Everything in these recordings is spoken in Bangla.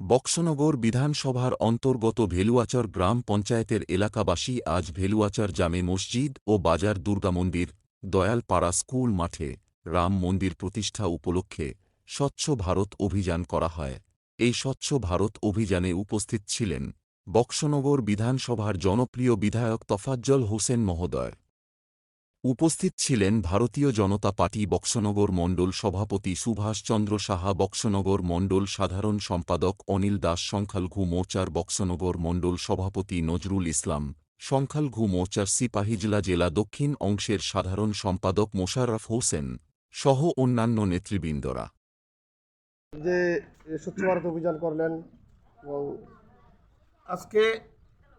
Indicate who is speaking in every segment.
Speaker 1: বক্সনগর বিধানসভার অন্তর্গত ভেলুয়াচর গ্রাম পঞ্চায়েতের এলাকাবাসী আজ ভেলুয়াচর জামে মসজিদ ও বাজার দুর্গামন্দির দয়ালপাড়া স্কুল মাঠে রাম মন্দির প্রতিষ্ঠা উপলক্ষে স্বচ্ছ ভারত অভিযান করা হয়। এই স্বচ্ছ ভারত অভিযানে উপস্থিত ছিলেন বক্সনগর বিধানসভার জনপ্রিয় বিধায়ক তফাজ্জল হোসেন মহোদয়। উপস্থিত ছিলেন ভারতীয় জনতা পার্টি বক্সনগর মণ্ডল সভাপতি সুভাষচন্দ্র সাহা বক্সনগর মণ্ডল সাধারণ সম্পাদক অনিল দাস সংখ্যালঘু মোর্চার বক্সনগর মণ্ডল সভাপতি নজরুল ইসলাম সংখ্যালঘু মোর্চার সিপাহীজলা জেলা দক্ষিণ অংশের সাধারণ সম্পাদক মোশাররফ হোসেন সহ অন্যান্য নেতৃবৃন্দরা।
Speaker 2: যে স্বচ্ছ ভারত অভিযান করলেন এবং
Speaker 3: আজকে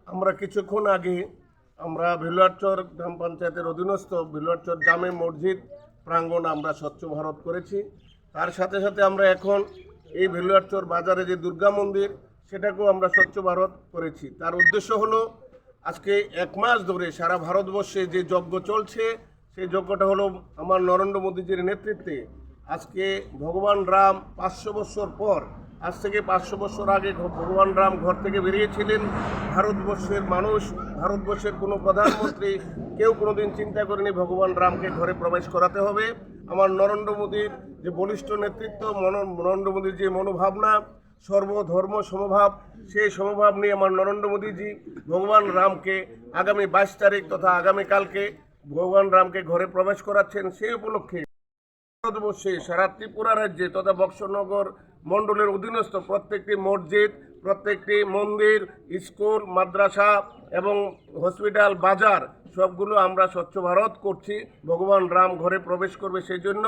Speaker 3: আমরা কিছুক্ষণ আগে আমরা ভেলুয়ারচর গ্রাম পঞ্চায়েতের অধীনস্থ ভেলুয়ারচর জামে মসজিদ প্রাঙ্গণ আমরা স্বচ্ছ ভারত করেছি। তার সাথে সাথে আমরা এখন এই ভেলুয়ারচর বাজারে যে দুর্গা মন্দির, সেটাকেও আমরা স্বচ্ছ ভারত করেছি। তার উদ্দেশ্য হলো, আজকে এক মাস ধরে সারা ভারতবর্ষে যে যজ্ঞ চলছে, সেই যজ্ঞটা হলো আমার নরেন্দ্র মোদীজির নেতৃত্বে। আজকে ভগবান রাম পাঁচশো বছর পর আজ থেকে পাঁচশো বছর আগে ভগবান রাম ঘর থেকে বেরিয়েছিলেন। ভারতবর্ষের মানুষ, ভারতবর্ষের কোনো প্রধানমন্ত্রী কেউ কোনোদিন চিন্তা করেনি ভগবান রামকে ঘরে প্রবেশ করাতে হবে। আমার নরেন্দ্র মোদীর যে বলিষ্ঠ নেতৃত্ব নরেন্দ্র মোদীর যে মনোভাবনা, সর্বধর্ম সমভাব, সেই সমভাব নিয়ে আমার নরেন্দ্র মোদীজি ভগবান রামকে আগামী বাইশ তারিখ তথা আগামীকালকে ভগবান রামকে ঘরে প্রবেশ করাচ্ছেন সেই উপলক্ষে ভারতবর্ষে সারা ত্রিপুরা রাজ্যে তথা বক্সনগর মণ্ডলের অধীনস্থ প্রত্যেকটি মসজিদ, প্রত্যেকটি মন্দির, স্কুল, মাদ্রাসা এবং হসপিটাল, বাজার সবগুলো আমরা স্বচ্ছ ভারত করছি। ভগবান রাম ঘরে প্রবেশ করবে সেই জন্য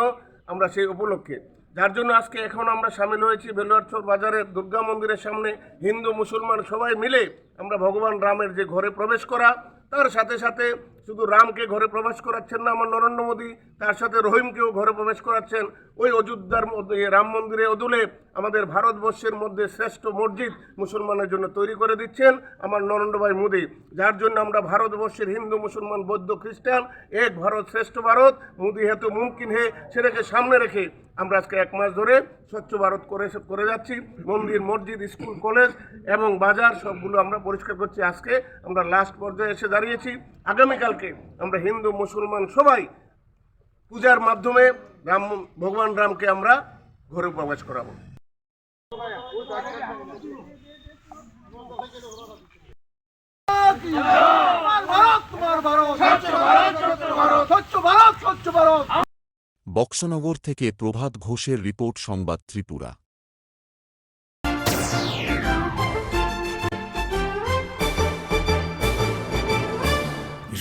Speaker 3: আমরা সেই উপলক্ষে। যার জন্য আজকে এখন আমরা সামিল হয়েছি বেলুয়ারচর বাজারের দুর্গা মন্দিরের সামনে। হিন্দু, মুসলমান সবাই মিলে আমরা ভগবান রামের যে ঘরে প্রবেশ করা, তার সাথে সাথে শুধু রামকে ঘরে প্রবেশ করাচ্ছেন না, আমার নরেন্দ্র মোদী, তার সাথে রহিমকেও ঘরে প্রবেশ করাচ্ছেন। ওই অযোধ্যার মধ্যে, রাম মন্দিরে অদুলে আমাদের ভারতবর্ষের মধ্যে শ্রেষ্ঠ মসজিদ মুসলমানের জন্য তৈরি করে দিচ্ছেন আমার নরেন্দ্র ভাই মোদী। যার জন্য আমরা ভারতবর্ষের হিন্দু, মুসলমান, বৌদ্ধ, খ্রিস্টান, এক ভারত, শ্রেষ্ঠ ভারত, মোদী হেতু মুমকিন হে, সেটাকে সামনে রেখে আমরা আজকে এক মাস ধরে স্বচ্ছ ভারত করে করে যাচ্ছি। মন্দির, মসজিদ, স্কুল, কলেজ এবং বাজার সবগুলো আমরা পরিষ্কার করছি। আজকে আমরা লাস্ট পর্যায়ে এসে দাঁড়িয়েছি। আগামীকালকে আমরা হিন্দু, মুসলমান সবাই পূজার মাধ্যমে রাম, ভগবান রামকে আমরা ঘরে প্রবেশ করাবো।
Speaker 1: বক্সনগর থেকে প্রভাত ঘোষের রিপোর্ট সংবাদ ত্রিপুরা।